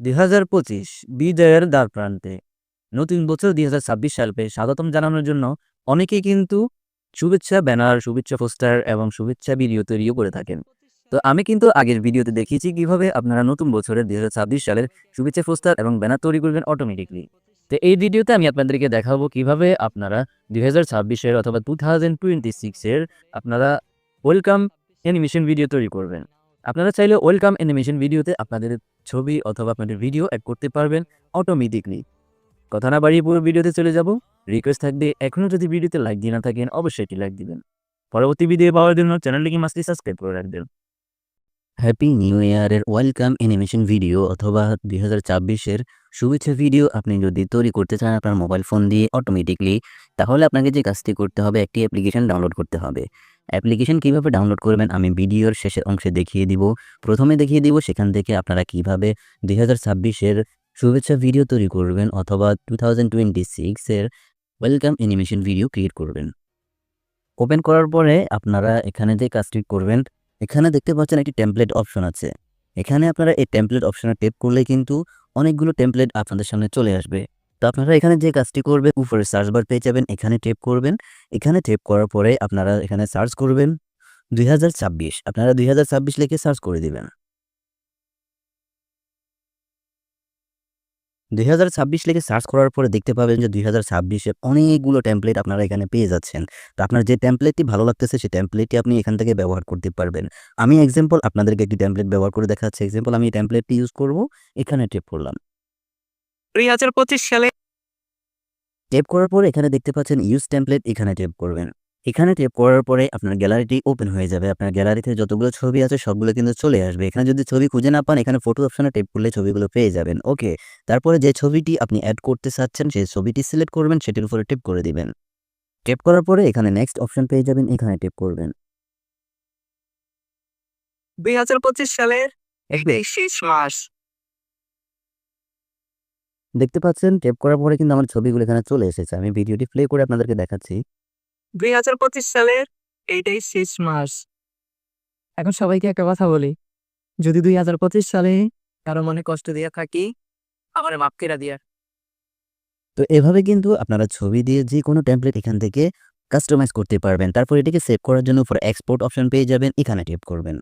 দুই পঁচিশ, বিজয়ের দ্বার প্রান্তে। নতুন বছর দুই হাজার ছাব্বিশ সালকে স্বাগতম জানানোর জন্য অনেকেই কিন্তু শুভেচ্ছা ব্যানার, শুভেচ্ছা পোস্টার এবং শুভেচ্ছা ভিডিও তৈরিও করে থাকেন। তো আমি কিন্তু আগের ভিডিওতে দেখিয়েছি কীভাবে আপনারা নতুন বছরের দুই হাজার ছাব্বিশ সালের শুভেচ্ছা পোস্টার এবং ব্যানার তৈরি করবেন অটোমেটিকলি তো এই ভিডিওতে আমি আপনাদেরকে দেখাবো কীভাবে আপনারা দুই হাজার ছাব্বিশের অথবা টু থাউজেন্ড টোয়েন্টি সিক্সের আপনারা ওয়েলকাম অ্যানিমেশন ভিডিও তৈরি করবেন। আপনারা চাইলে ওয়েলকাম অ্যানিমেশন ভিডিওতে আপনাদের ছবি অথবা আপনাদের ভিডিও অ্যাড করতে পারবেন অটোমেটিকলি কথা না বাড়িয়ে পুরো ভিডিওতে চলে যাব। রিকোয়েস্ট থাকবে, এখনও যদি ভিডিওতে লাইক দিয়ে না থাকেন, অবশ্যই একটি লাইক দিবেন। পরবর্তী ভিডিও পাওয়ার জন্য চ্যানেলটিকে মাস্টলি সাবস্ক্রাইব করে রাখবেন। হ্যাপি নিউ ইয়ারের ওয়েলকাম অ্যানিমেশন ভিডিও অথবা দুই হাজার ছাব্বিশের শুভেচ্ছা ভিডিও আপনি যদি তৈরি করতে চান আপনার মোবাইল ফোন দিয়ে অটোমেটিকলি তাহলে আপনাকে যে কাজটি করতে হবে, একটি অ্যাপ্লিকেশন ডাউনলোড করতে হবে। অ্যাপ্লিকেশন কীভাবে ডাউনলোড করবেন আমি ভিডিওর শেষের অংশে দেখিয়ে দিব। প্রথমে দেখিয়ে দিব সেখান থেকে আপনারা কীভাবে দুই হাজার ছাব্বিশের শুভেচ্ছা ভিডিও তৈরি করবেন অথবা টু থাউজেন্ড টোয়েন্টি সিক্সের ওয়েলকাম অ্যানিমেশন ভিডিও ক্রিয়েট করবেন। ওপেন করার পরে আপনারা এখানে যে কাজটি করবেন, এখানে দেখতে পাচ্ছেন একটি টেমপ্লেট অপশন আছে। এখানে আপনারা এই টেমপ্লেট অপশনে টেপ করলে কিন্তু অনেকগুলো টেমপ্লেট আপনাদের সামনে চলে আসবে। তো আপনারা এখানে যে কাজটি করবেন, উপরে সার্চ বার পেয়ে যাবেন, এখানে টেপ করবেন। এখানে টেপ করার পরে আপনারা এখানে সার্চ করবেন দুই হাজার ছাব্বিশ। আপনারা দুই লিখে সার্চ করে দিবেন। দুই হাজার ছাব্বিশ লিখে সার্চ করার পরে দেখতে পাবেন যে দুই হাজার ছাব্বিশের অনেকগুলো টেমপ্লেট আপনারা এখানে পেয়ে যাচ্ছেন। তো আপনার যে টেমপ্লেটটি ভালো লাগতেছে, সেই টেমপ্লেটটি আপনি এখান থেকে ব্যবহার করতে পারবেন। আমি এক্সাম্পল আপনাদেরকে একটি টেমপ্লেট ব্যবহার করে দেখাচ্ছি। এক্সাম্পল আমি এই টেমপ্লেটটি ইউজ করব, এখানে টেপ করলাম। দুই হাজার পঁচিশ সালে টেপ করার পরে এখানে দেখতে পাচ্ছেন ইউজ টেমপ্লেট এখানে টেপ করবেন। এখানে টেপ করার পরে আপনার গ্যালারিটি ওপেন হয়ে যাবে। আপনার গ্যালারিতে যতগুলো ছবি আছে সবগুলো কিন্তু চলে আসবে। এখানে যদি ছবি খুঁজে না পান এখানে ফটো অপশনে টেপ করলে ছবিগুলো পেয়ে যাবেন। ওকে তারপরে যে ছবিটি আপনি অ্যাড করতে চাচ্ছেন সেই ছবিটি সিলেক্ট করবেন সেটির উপরে টেপ করে দিবেন। টেপ করার পরে এখানে নেক্সট অপশন পেয়ে যাবেন এখানে টেপ করবেন। দুই হাজার পঁচিশ সালের শেষ মাস দেখতে পাচ্ছেন টেপ করার পরে কিন্তু আমার ছবিগুলো এখানে চলে এসেছে। আমি ভিডিওটি প্লে করে আপনাদেরকে দেখাচ্ছি। দুই হাজার পঁচিশ সালের এইটাই শেষ মাস। এখন সবাইকে একটা কথা বলি। যদি দুই হাজার পঁচিশ সালে কারও মনে কষ্ট দিয়ে থাকি আমার মাফ কেরা দিয়া। তো এভাবে কিন্তু আপনারা ছবি দিয়ে যে কোনো টেমপ্লেট এখান থেকে কাস্টমাইজ করতে পারবেন। তারপর এটিকে সেভ করার জন্য উপর এক্সপোর্ট অপশন পেয়ে যাবেন। এখানে টেপ করবেন।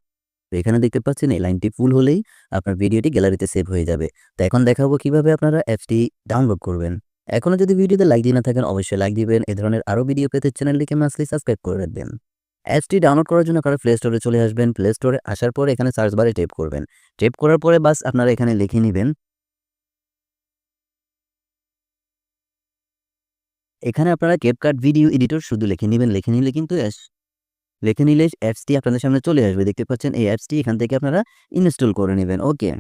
তো এখানে দেখতে পাচ্ছেন এই লাইনটি ফুল হলেই আপনার ভিডিওটি গ্যালারিতে সেভ হয়ে যাবে। তো এখন দেখাবো কীভাবে আপনারা অ্যাপসটি ডাউনলোড করবেন। এখনও যদি ভিডিওতে লাইক দিয়ে না থাকেন, অবশ্যই লাইক দিবেন। এ ধরনের আরও ভিডিও পেতে চ্যানেলটিকে মাসলি সাবস্ক্রাইব করে রাখবেন। অ্যাপসটি ডাউনলোড করার জন্য আপনারা প্লে স্টোরে চলে আসবেন। প্লে স্টোরে আসার পরে এখানে সার্চ বারে টেপ করবেন। টেপ করার পরে বাস আপনারা এখানে লিখে নেবেন, এখানে আপনারা ক্যাপকাট ভিডিও এডিটর শুধু লিখে নেবেন। লিখে নিলে কিন্তু লিখে নিলে অ্যাপসটি আপনাদের সামনে চলে আসবে। দেখতে পাচ্ছেন এই অ্যাপসটি এখান থেকে আপনারা ইনস্টল করে নেবেন। ওকে